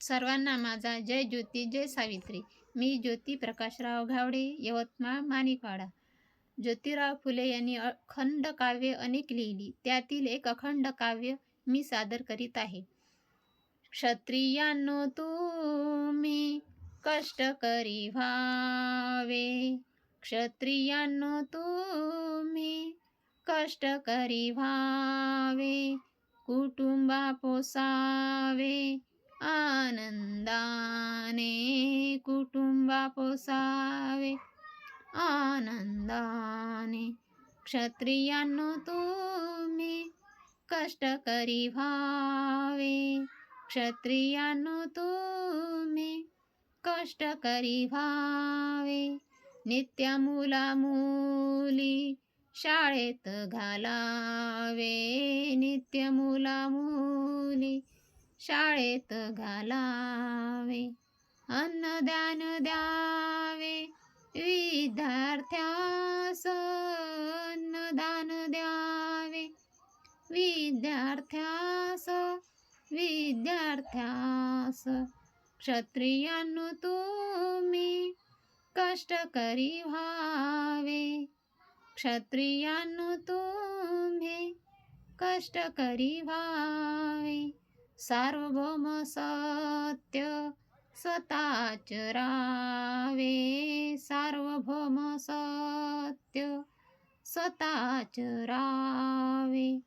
सर्वांना माझा जय ज्योती जय सावित्री. मी ज्योती प्रकाशराव घावडे यवतमाळ माणिकवाडा. ज्योतिराव फुले यांनी अखंड काव्य अनेक लिहिली. त्यातील एक अखंड काव्य मी सादर करीत आहे. क्षत्रियांनो तुम्ही कष्टकरी व्हावे. क्षत्रियांनो तुम्ही कष्टकरी व्हावे. कुटुंबा पोसावे. कुटुंबा पोसावे. आनंदाने क्षत्रियांनो तुम्ही कष्टकरी व्हावे. क्षत्रियांनो तुम्ही कष्टकरी व्हावे. नित्य मुला मुली शाळेत घालावे. नित्य मुला मुली शाळेत घालावे. अन्नदान द्या. विद्यार्थ्यास अन्नदान द्यावे. विद्यार्थ्यास विद्यार्थ्यास क्षत्रियांनो तुम्ही कष्टकरी व्हावे. क्षत्रियांनो तुम्ही कष्टकरी व्हावे. सार्वभौम सत्य स्वतःच रावे सार्वभौम सत्य. स्वतःच रावे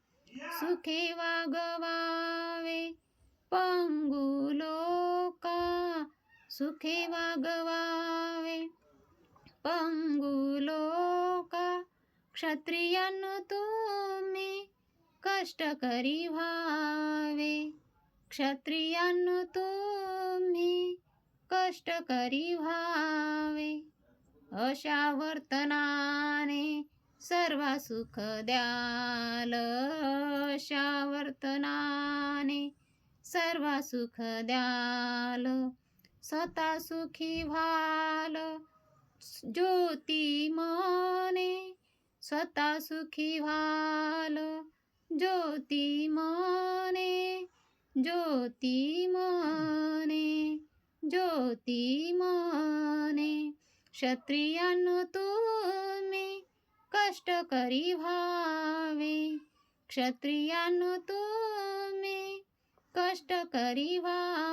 सुखे वागवावे पंगु लोका सुखे वागवावे. पंगु लोका क्षत्रियांनो तुम्ही कष्टकरी व्हावे. क्षत्रियांनो तुम्ही कष्टकरी व्हावे. अशा वर्तनाने सर्व सुख द्याल. अशा वर्तनाने सर्व सुख द्याल. स्वतः सुखी व्हाल. ज्योती मने स्वतः सुखी व्हाल. ज्योती मने ज्योती मने ज्योती मने क्षत्रियांनो तुम्ही कष्टकरी व्हावे. क्षत्रियांनो तुम्ही कष्टकरी व्हावे